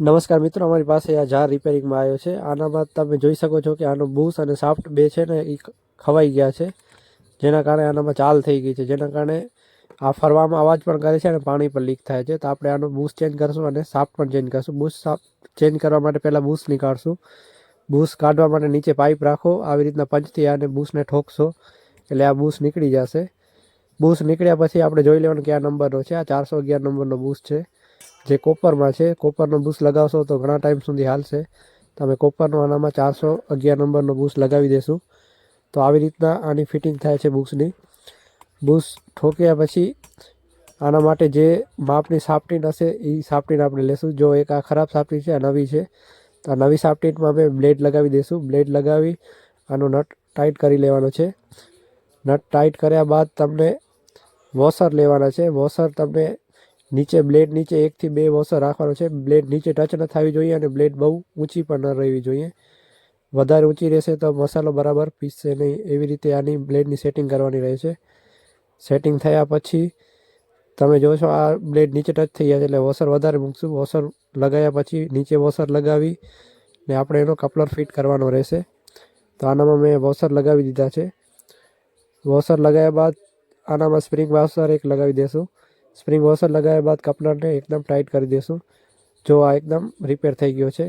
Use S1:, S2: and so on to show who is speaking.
S1: નમસ્કાર મિત્રો, અમારી પાસે આ જાર રિપેરિંગમાં આવ્યો છે. આનામાં તમે જોઈ શકો છો કે આનો બૂસ અને સાફ્ટ બે છે ને એ ખવાઈ ગયા છે. જેના કારણે આનામાં ચાલ થઈ ગઈ છે. જેના કારણે આ ફરવામાં અવાજ પણ કરે છે અને પાણી પણ લીક થાય છે. તો આપણે આનો બૂસ ચેન્જ કરશું અને સાફ્ટ પણ ચેન્જ કરશું. બૂસ સાફ ચેન્જ કરવા માટે પહેલાં બૂસ નીકાળશું. બૂસ કાઢવા માટે નીચે પાઇપ રાખો. આવી રીતના પંચથી આને બૂસને ઠોકશો. એટલે આ બૂસ નીકળી જશે. બૂસ નીકળ્યા પછી આપણે જોઈ લેવાનું કે આ નંબરનો છે. આ ચારસો અગિયાર નંબરનો બૂસ છે. જે કોપરમાં છે, કોપરનો બૂસ લગાવશો તો ઘણા ટાઈમ સુધી હાલશે. તમે કોપરનો આનામાં ચારસો અગિયાર નંબરનો બૂસ લગાવી દેશું. તો આવી રીતના આની ફિટિંગ થાય છે બૂક્સની બૂસ ઠોક્યા પછી આના માટે જે માપની સાપટીન હશે એ સાપટીન આપણે લેશું. જો એક આ ખરાબ સાપટીન છે, આ નવી છે, તો આ નવી સાપટીનમાં અમે બ્લેડ લગાવી દઈશું બ્લેડ લગાવી આનો નટ ટાઈટ કરી લેવાનો છે. નટ ટાઈટ કર્યા બાદ તમને વોશર લેવાના છે. વોશર તમને નીચે બ્લેડ નીચે એકથી બે વોશર રાખવાનો છે. બ્લેડ નીચે ટચ ન થવી જોઈએ અને બ્લેડ બહુ ઊંચી પણ ન રહેવી જોઈએ. વધારે ઊંચી રહેશે તો મસાલો બરાબર પીસશે નહીં. એવી રીતે આની બ્લેડની સેટિંગ કરવાની રહે છે. સેટિંગ થયા પછી તમે જોશો આ બ્લેડ નીચે ટચ થઈ ગયા છે એટલે વોશર વધારે મૂકશું. વોશર લગાવ્યા પછી નીચે વોશર લગાવી ને આપણે એનો કપલર ફિટ કરવાનો રહેશે. તો આનામાં મેં વોશર લગાવી દીધા છે. વોશર લગાવ્યા બાદ આનામાં સ્પ્રિંગ વોશર એક લગાવી દેશું. સ્પ્રિંગ વોશર લગાવ્યા બાદ કપલરને એકદમ ટાઈટ કરી દઈશું જો આ એકદમ રિપેર થઈ ગયો છે